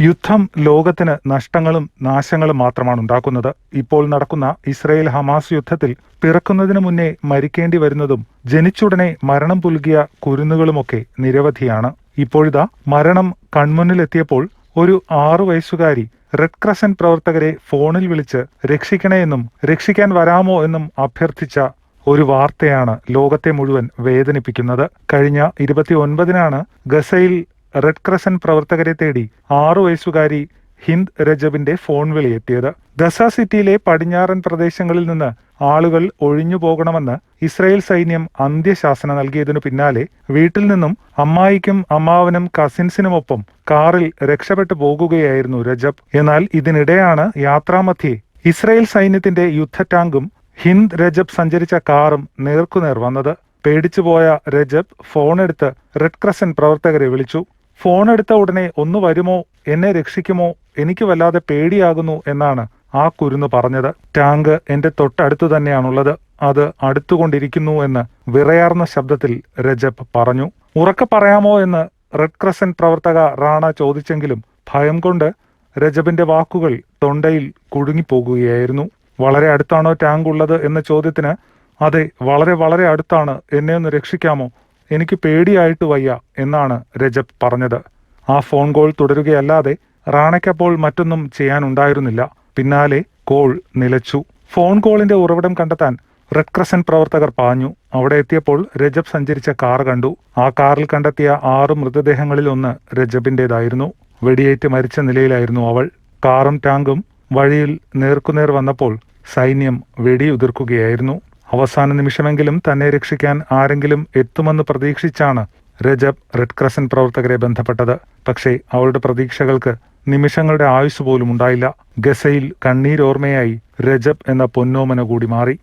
യുദ്ധം ലോകത്തിന് നഷ്ടങ്ങളും നാശങ്ങളും മാത്രമാണ് ഉണ്ടാക്കുന്നത്. ഇപ്പോൾ നടക്കുന്ന ഇസ്രയേൽ ഹമാസ് യുദ്ധത്തിൽ പിറക്കുന്നതിന് മുന്നേ മരിക്കേണ്ടി വരുന്നതും ജനിച്ചുടനെ മരണം പുൽകിയ കുരുന്നുകളുമൊക്കെ നിരവധിയാണ്. ഇപ്പോഴിതാ മരണം കൺമുന്നിലെത്തിയപ്പോൾ ഒരു ആറു വയസ്സുകാരി റെഡ് ക്രസന്റ് പ്രവർത്തകരെ ഫോണിൽ വിളിച്ച് രക്ഷിക്കണേ എന്നും രക്ഷിക്കാൻ വരാമോ എന്നും അഭ്യർത്ഥിച്ച ഒരു വാർത്തയാണ് ലോകത്തെ മുഴുവൻ വേദനിപ്പിക്കുന്നത്. കഴിഞ്ഞ ഇരുപത്തിയൊൻപതിനാണ് ഗസയിൽ റെഡ് ക്രസന്റ് പ്രവർത്തകരെ തേടി ആറു വയസ്സുകാരി ഹിന്ദ് രജബിന്റെ ഫോൺ വിളിയെത്തിയത് ഗസ സിറ്റിയിലെ പടിഞ്ഞാറൻ പ്രദേശങ്ങളിൽ നിന്ന് ആളുകൾ ഒഴിഞ്ഞു പോകണമെന്ന് ഇസ്രായേൽ സൈന്യം അന്ത്യശാസന നൽകിയതിനു പിന്നാലെ വീട്ടിൽ നിന്നും അമ്മായിക്കും അമ്മാവനും കസിൻസിനുമൊപ്പം കാറിൽ രക്ഷപ്പെട്ടു പോകുകയായിരുന്നു രജബ്. എന്നാൽ ഇതിനിടെയാണ് യാത്രാമധ്യേ ഇസ്രായേൽ സൈന്യത്തിന്റെ യുദ്ധ ടാങ്കും ഹിന്ദ് രജബ് സഞ്ചരിച്ച കാറും നേർക്കുനേർ വന്നത്. പേടിച്ചുപോയ രജബ് ഫോണെടുത്ത് റെഡ് ക്രസന്റ് പ്രവർത്തകരെ വിളിച്ചു. ഫോൺ എടുത്ത ഉടനെ ഒന്ന് വരുമോ? എന്നെ രക്ഷിക്കുമോ? എനിക്ക് വല്ലാതെ പേടിയാകുന്നു എന്നാണ് ആ കുരുന്ന് പറഞ്ഞത്. ടാങ്ക് എന്റെ തൊട്ടടുത്തു തന്നെയാണുള്ളത്. അത് അടുത്തുകൊണ്ടിരിക്കുന്നു എന്ന് വിറയാർന്ന ശബ്ദത്തിൽ രജബ് പറഞ്ഞു. ഉറക്കെ പറയാമോ എന്ന് റെഡ് ക്രസൻ പ്രവർത്തക റാണ ചോദിച്ചെങ്കിലും ഭയം കൊണ്ട് രജബിന്റെ വാക്കുകൾ തൊണ്ടയിൽ കുടുങ്ങിപ്പോകുകയായിരുന്നു. വളരെ അടുത്താണോ ടാങ്ക് ഉള്ളത് എന്ന ചോദ്യത്തിന് അതെ വളരെ വളരെ അടുത്താണ്. എന്നെ ഒന്ന് രക്ഷിക്കാമോ? എനിക്ക് പേടിയായിട്ട് വയ്യ എന്നാണ് രജബ് പറഞ്ഞത്. ആ ഫോൺ കോൾ തുടരുകയല്ലാതെ റാണയ്ക്കപ്പോൾ മറ്റൊന്നും ചെയ്യാനുണ്ടായിരുന്നില്ല. പിന്നാലെ കോൾ നിലച്ചു. ഫോൺ കോളിന്റെ ഉറവിടം കണ്ടെത്താൻ റെഡ് ക്രസന്റ് പ്രവർത്തകർ പാഞ്ഞു. അവിടെ എത്തിയപ്പോൾ രജബ് സഞ്ചരിച്ച കാർ കണ്ടു. ആ കാറിൽ കണ്ടെത്തിയ ആറ് മൃതദേഹങ്ങളിൽ ഒന്ന് രജബിന്റേതായിരുന്നു. വെടിയേറ്റ് മരിച്ച നിലയിലായിരുന്നു അവൾ. കാറും ടാങ്കും വഴിയിൽ നേർക്കുനേർ വന്നപ്പോൾ സൈന്യം വെടിയുതിർക്കുകയായിരുന്നു. അവസാന നിമിഷമെങ്കിലും തന്നെ രക്ഷിക്കാൻ ആരെങ്കിലും എത്തുമെന്ന് പ്രതീക്ഷിച്ചാണ് രജബ് റെഡ് ക്രസന്റ് പ്രവർത്തകരെ ബന്ധപ്പെട്ടത്. പക്ഷേ അവളുടെ പ്രതീക്ഷകൾക്ക് നിമിഷങ്ങളുടെ ആയുസ് പോലും ഉണ്ടായില്ല. ഗസയിൽ കണ്ണീരോർമ്മയായി രജബ് എന്ന പൊന്നോമന കൂടി മാറി.